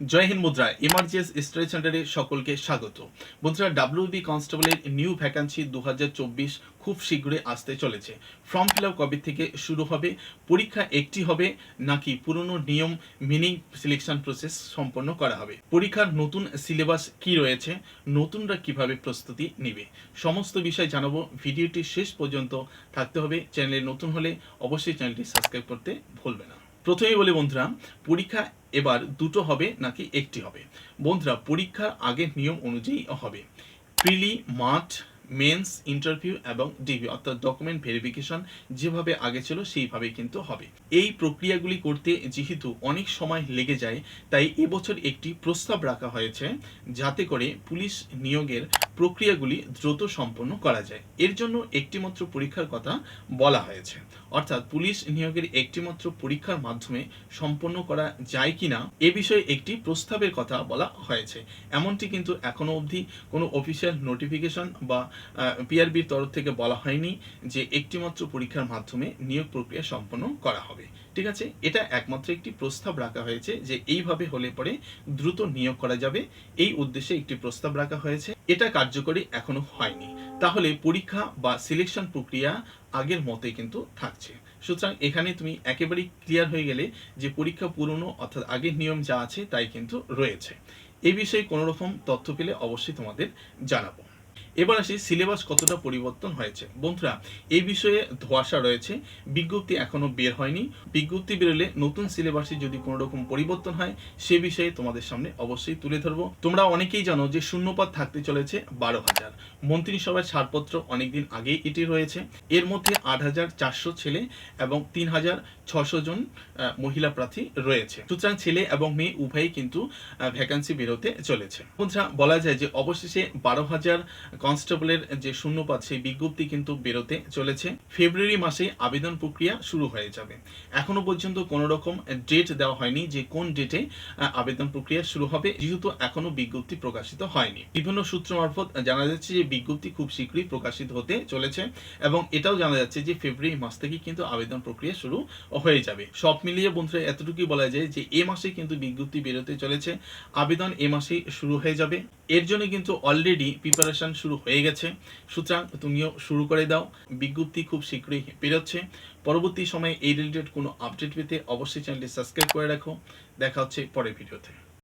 জয় হিন্দ মুদ্রা emergence study সেন্টারে সকলকে স্বাগত। বন্ধুরা ডাব্লিউবি কনস্টেবলের নিউ ভ্যাকান্সি দুই হাজার চব্বিশ খুব শীঘ্রই আসতে চলেছে। ফর্ম ফিল আপ কবে থেকে শুরু হবে, পরীক্ষা একটি হবে নাকি পুরনো নিয়ম মিনিং সিলেকশন প্রসেস সম্পন্ন করা হবে? পরীক্ষার নতুন সিলেবাস কি রয়েছে, নতুনরা কীভাবে প্রস্তুতি নেবে? সমস্ত বিষয় জানাব ভিডিওটি শেষ পর্যন্ত থাকতে হবে। চ্যানেলে নতুন হলে অবশ্যই চ্যানেলটি সাবস্ক্রাইব করতে ভুলবে না। প্রথমেই বলি বন্ধুরা, পরীক্ষা এবার দুটো হবে নাকি একটি হবে? বন্ধুরা, পরীক্ষার আগের নিয়ম অনুযায়ী হবে। প্রিলি, মাঠ মেন্স ইন্টারভিউ এবং ডিভি অর্থাৎ ডকুমেন্ট ভেরিফিকেশন যেভাবে আগে ছিল সেইভাবেই কিন্তু হবে। এই প্রক্রিয়াগুলি করতে যেহেতু অনেক সময় লেগে যায়, তাই এবছর একটি প্রস্তাব রাখা হয়েছে যাতে করে পুলিশ নিয়োগের প্রক্রিয়াগুলি দ্রুত সম্পন্ন করা যায়। এর জন্য একটিমাত্র পরীক্ষার কথা বলা হয়েছে। অর্থাৎ পুলিশ নিয়োগের একটিমাত্র পরীক্ষার মাধ্যমে সম্পন্ন করা যায় কিনা, এ বিষয়ে একটি প্রস্তাবের কথা বলা হয়েছে। এমনটি কিন্তু এখনও অবধি কোনো অফিসিয়াল নোটিফিকেশন বা পিআরবির তরফ থেকে বলা হয়নি যে একটিমাত্র পরীক্ষার মাধ্যমে নিয়োগ প্রক্রিয়া সম্পন্ন করা হবে। ঠিক আছে? এটা একমাত্র একটি প্রস্তাব রাখা হয়েছে যে এইভাবে হলে পরে দ্রুত নিয়োগ করা যাবে। এই উদ্দেশ্যে একটি প্রস্তাব রাখা হয়েছে। এটা কার্যকরী এখনও হয়নি। তাহলে পরীক্ষা বা সিলেকশন প্রক্রিয়া আগের মতোই কিন্তু থাকছে। সুতরাং এখানে তুমি একেবারেই ক্লিয়ার হয়ে গেলে যে পরীক্ষা পুরনো অর্থাৎ আগের নিয়ম যা আছে তাই কিন্তু রয়েছে। এই বিষয়ে কোনো রকম তথ্য পেলে অবশ্যই তোমাদের জানাব। এবার আসি সিলেবাস কতটা পরিবর্তন হয়েছে। বন্ধুরা, এই বিষয়ে ধোয়াশা রয়েছে। বিজ্ঞপ্তি এখনও বের হয়নি। বিজ্ঞপ্তি বেরোলে নতুন সিলেবাসে যদি কোনো রকম পরিবর্তন হয়, সে বিষয়ে তোমাদের সামনে অবশ্যই তুলে ধরবো। তোমরা অনেকেই জানো যে শূন্যপাত থাকতে চলেছে বারো হাজার। মন্ত্রিসভার ছাড়পত্র অনেকদিন আগেই এটি রয়েছে। এর মধ্যে আট হাজার চারশো ছেলে এবং তিন হাজার ছশো জন মহিলা প্রার্থী রয়েছে। সুতরাং ছেলে এবং মেয়ে উভয়ই কিন্তু ভ্যাকান্সি বেরোতে চলেছে। বন্ধুরা বলা যায় যে অবশেষে বারো হাজার কনস্টেবলের যে শূন্যপদ, সেই বিজ্ঞপ্তি কিন্তু বেরোতে চলেছে। ফেব্রুয়ারি মাসে আবেদন প্রক্রিয়া শুরু হয়ে যাবে। এখনও পর্যন্ত কোনো রকম ডেট দেওয়া হয়নি যে কোন ডেটে আবেদন প্রক্রিয়া শুরু হবে। যেহেতু এখনও বিজ্ঞপ্তি প্রকাশিত হয়নি। বিভিন্ন সূত্র মারফত জানা যাচ্ছে যে বিজ্ঞপ্তি খুব শীঘ্রই প্রকাশিত হতে চলেছে এবং এটাও জানা যাচ্ছে যে ফেব্রুয়ারি মাস থেকে কিন্তু আবেদন প্রক্রিয়া শুরু হয়ে যাবে। সব মিলিয়ে বন্ধুরা, এতটুকুই বলা যায় যে এ মাসে কিন্তু বিজ্ঞপ্তি বেরোতে চলেছে। আবেদন এ মাসেই শুরু হয়ে যাবে। এর জন্য কিন্তু অলরেডি প্রিপারেশন শুরু হয়ে গেছে। সুতরাং তুমিও শুরু করে দাও। বিজ্ঞপ্তি খুব শীঘ্রই বেরোচ্ছে। পরবর্তী সময়ে এই রিলেটেড কোনো আপডেট পেতে অবশ্যই চ্যানেলটি সাবস্ক্রাইব করে রাখো। দেখা হচ্ছে পরের ভিডিওতে।